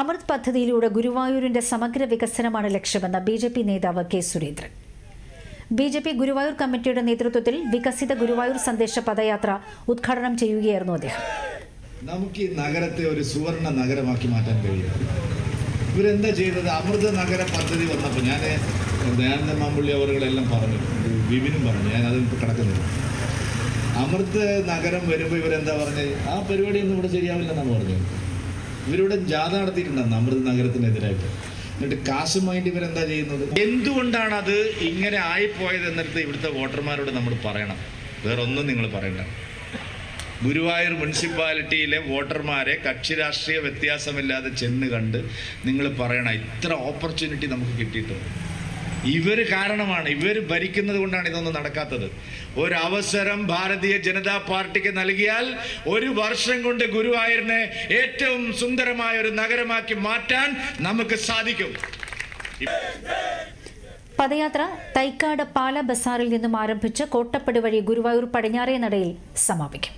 അമൃത് പദ്ധതിയിലൂടെ ഗുരുവായൂരിന്റെ സമഗ്ര വികസനമാണ് ലക്ഷ്യമെന്ന് ബി ജെ പി നേതാവ് K Surendran. B J P Guruvayur കമ്മിറ്റിയുടെ നേതൃത്വത്തിൽ വികസിത ഗുരുവായൂർ സന്ദേശ പദയാത്ര ഉദ്ഘാടനം ചെയ്യുകയായിരുന്നു അദ്ദേഹം. നമുക്ക് ഈ നഗരത്തെ ഒരു സുവർണ നഗരമാക്കി മാറ്റാൻ കഴിയും ഇവരെന്താ ചെയ്തത്? അമൃത നഗര പദ്ധതി വന്നപ്പോൾ ഞാൻ ദയാനന്ദ മാമ്പുള്ളി അവരുകളെല്ലാം പറഞ്ഞു. വിപിനും പറഞ്ഞു. ഞാൻ അതിൽ കിടക്കുന്നില്ല. അമൃത് നഗരം വരുമ്പോൾ ഇവരെന്താ പറഞ്ഞത്? ആ പരിപാടിയൊന്നും ഇവിടെ ശരിയാവില്ലെന്നാണ് പറഞ്ഞത്. ഇവരിവിടെ ജാഥ നടത്തിയിട്ടുണ്ടെന്ന് അമൃത് നഗരത്തിനെതിരായിട്ട്. എന്നിട്ട് കാശുമായിട്ട് ഇവരെന്താ ചെയ്യുന്നത്? എന്തുകൊണ്ടാണ് അത് ഇങ്ങനെ ആയിപ്പോയത് എന്നിട്ട് ഇവിടുത്തെ വോട്ടർമാരോട് നമ്മൾ പറയണം? വേറൊന്നും നിങ്ങൾ പറയണ്ട. ഗുരുവായൂർ മുനിസിപ്പാലിറ്റിയിലെ വോട്ടർമാരെ കക്ഷി രാഷ്ട്രീയ വ്യത്യാസമില്ലാതെ ചെന്ന് കണ്ട് നിങ്ങൾ പറയണം. ഇത്ര ഓപ്പർച്യൂണിറ്റി നമുക്ക് കിട്ടിയിട്ടുണ്ട്. ഇവർ കാരണമാണ്. ഇവർ ഭരിക്കുന്നത് കൊണ്ടാണ് ഇതൊന്നും നടക്കാത്തത്. ഒരവസരം ഭാരതീയ ജനതാ പാർട്ടിക്ക് നൽകിയാൽ ഒരു വർഷം കൊണ്ട് ഗുരുവായൂരിനെ ഏറ്റവും സുന്ദരമായ ഒരു നഗരമാക്കി മാറ്റാൻ നമുക്ക് സാധിക്കും. പദയാത്ര തൈക്കാട് പാല ബസാറിൽ നിന്നും ആരംഭിച്ച് കോട്ടപ്പടി വഴി ഗുരുവായൂർ പടിഞ്ഞാറേ നടയിൽ സമാപിക്കും.